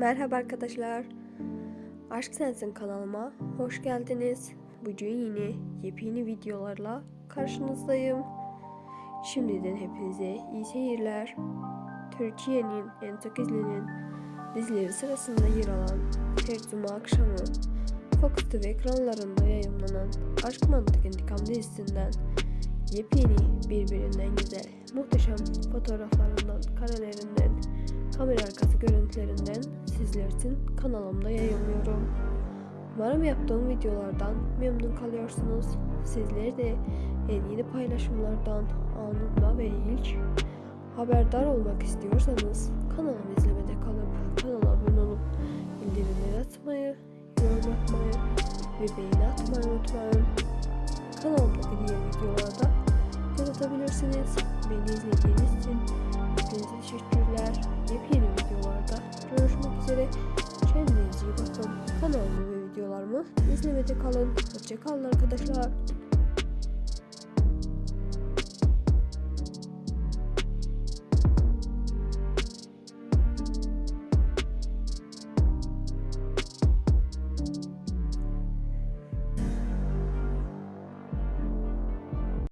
Merhaba arkadaşlar. Aşk Sensin kanalıma hoş geldiniz. Bugün yine yepyeni videolarla karşınızdayım. Şimdiden hepinize iyi seyirler. Türkiye'nin en çok izlenen dizileri sırasında yer alan her cuma akşamı Fox TV ekranlarında yayınlanan Aşk Mantık İntikam dizisinden yepyeni birbirinden güzel muhteşem fotoğraflarından karelerinden kamera arkası görüntülerinden sizler için kanalımda yayınlıyorum. Umarım yaptığım videolardan memnun kalıyorsunuz. Sizler de en yeni paylaşımlardan anında ve ilk haberdar olmak istiyorsanız kanalımı izlemede kalıp kanala abone olup bildirimleri atmayı, yorum yapmayı ve beğeni atmayı unutmayın. Kanalımdaki diğer videolarda atabilirsiniz. Beni izlediğiniz için hepinize teşekkürler. Yepyeni videolarda görüşmek üzere. Kendinize iyi bakın. Kanalımı ve videolarımı izlemede kalın. Hoşçakalın arkadaşlar.